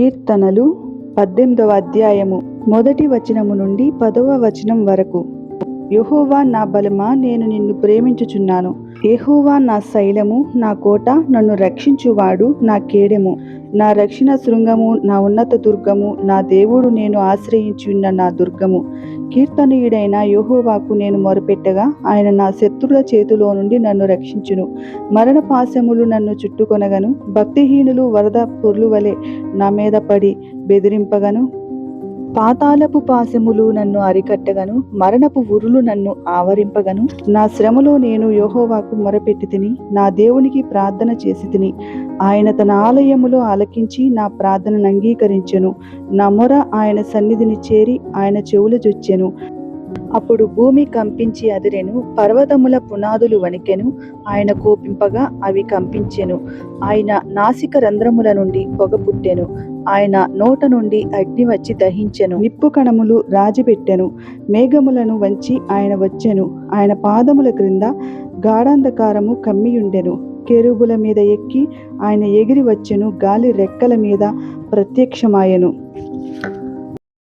కీర్తనలు పద్దెనిమిదవ అధ్యాయము. మొదటి వచనము నుండి పదవ వచనం వరకు. యెహోవా నా బలమా? నేను నిన్ను ప్రేమించుచున్నాను. యహోవా నా శైలము నా కోట నన్ను రక్షించువాడు నా కేడెము. నా రక్షణ శృంగము నా ఉన్నత దుర్గము నా దేవుడు నేను ఆశ్రయించున్న నా దుర్గము. కీర్తనీయుడైన యహోవాకు నేను మొరపెట్టగా ఆయన నా శత్రుల చేతిలో నుండి నన్ను రక్షించును. మరణ పాశములు నన్ను చుట్టుకొనగను. భక్తిహీనులు వరద పొర్లు వలె నా మీద పడి బెదిరింపగను. పాతాళపు పాశములు నన్ను అరికట్టగను మరణపు ఉరులు నన్ను ఆవరింపగను. నా శ్రమలో నేను యోహోవాకు మొరపెట్టి తిని నా దేవునికి ప్రార్థన చేసి తిని ఆయన తన ఆలయములో ఆలకించి నా ప్రార్థనను అంగీకరించెను. నా మొర ఆయన సన్నిధిని చేరి ఆయన చెవుల జొచ్చెను. అప్పుడు భూమి కంపించి అదిరెను పర్వతముల పునాదులు వణికెను ఆయన కోపింపగా అవి కంపించెను. ఆయన నాసిక రంధ్రముల నుండి పొగ పుట్టెను. ఆయన నోట నుండి అగ్ని వచ్చి దహించెను. నిప్పు కణములు రాజిపెట్టెను మేఘములను వంచి ఆయన వచ్చెను. ఆయన పాదముల క్రింద గాఢాంధకారము కమ్మియుండెను. కెరూబుల మీద ఎక్కి ఆయన ఎగిరి వచ్చెను. గాలి రెక్కల మీద ప్రత్యక్షమాయెను.